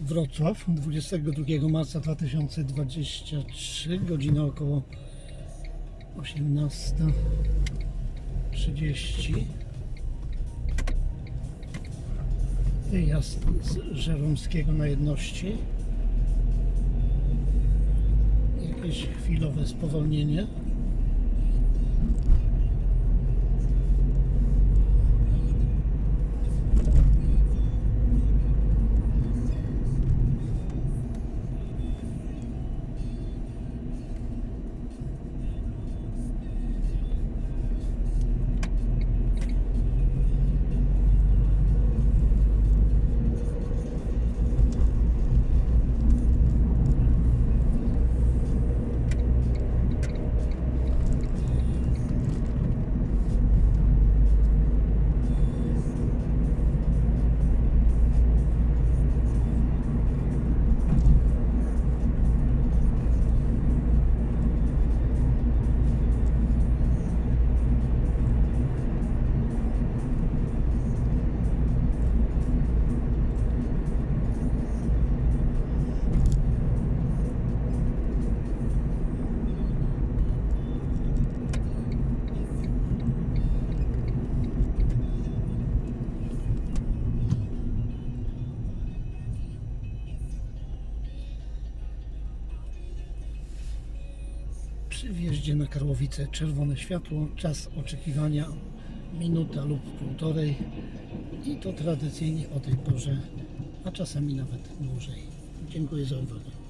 Wrocław 22 marca 2023, godzina około 18.30. Wyjazd z Żeromskiego na jedności. Jakieś chwilowe spowolnienie. Przy wjeździe na Karłowice czerwone światło, czas oczekiwania minuta lub półtorej i to tradycyjnie o tej porze, a czasami nawet dłużej. Dziękuję za uwagę.